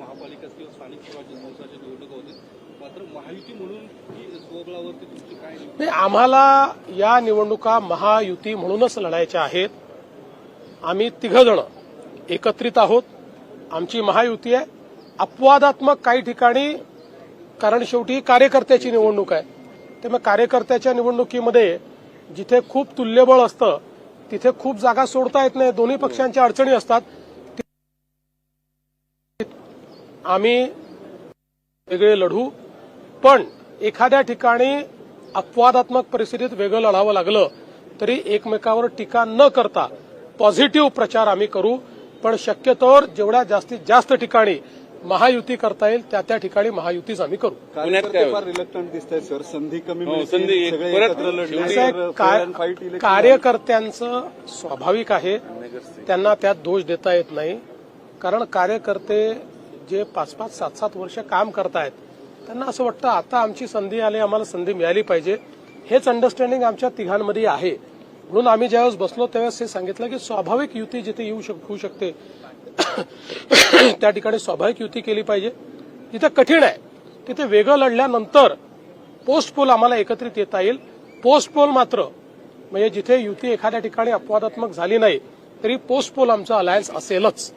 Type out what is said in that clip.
महापालिका किंवा स्थानिक स्वराज्य संस्थांच्या निवडणुका होतील. मात्र महायुती म्हणून स्वबळावरती तुमची काय नाही आम्हाला या निवडणुका महायुती म्हणूनच लढायच्या आहेत. आम्ही तिघजण एकत्रित आहोत. आमची महायुती आहे. अपवादात्मक काही ठिकाणी कारण शेवटी ही कार्यकर्त्याची निवडणूक आहे. त्यामुळे कार्यकर्त्याच्या निवडणुकीमध्ये जिथे खूप तुल्यबळ असतं तिथे खूप जागा सोडता येत नाही. दोन्ही पक्षांच्या अडचणी असतात. आम्ही वेगळे लढू पण एखाद्या ठिकाणी अपवादात्मक परिस्थितीत वेगळं लढावं लागलं तरी एकमेकावर टीका न करता पॉझिटिव्ह प्रचार आम्ही करू. पण शक्यतोवर जेवढ्या जास्तीत जास्त ठिकाणी महायुती करता येईल त्या त्या ठिकाणी महायुतीच आम्ही करू. रिलक्टंट दिसत सर संधी कमी हो, संधी कार्यकर्त्यांचं स्वाभाविक आहे. त्यांना त्यात दोष देता येत नाही. कारण कार्यकर्ते जे पाच पाच सात सात वर्ष काम करतायत त्यांना असं वाटतं आता आमची संधी आली आम्हाला संधी मिळाली पाहिजे. हेच अंडरस्टँडिंग आमच्या तिघांमध्ये आहे. म्हणून आम्ही ज्यावेळेस बसलो त्यावेळेस हे सांगितलं की स्वाभाविक युती जिथे येऊ शक होऊ शकते त्या ठिकाणी स्वाभाविक युती केली पाहिजे. जिथे कठीण आहे तिथे वेगळं लढल्यानंतर पोस्ट पोल आम्हाला एकत्रित येता येईल. पोस्ट पोल मात्र म्हणजे जिथे युती एखाद्या ठिकाणी अपवादात्मक झाली नाही तरी पोस्ट पोल आमचा अलायन्स असेलच.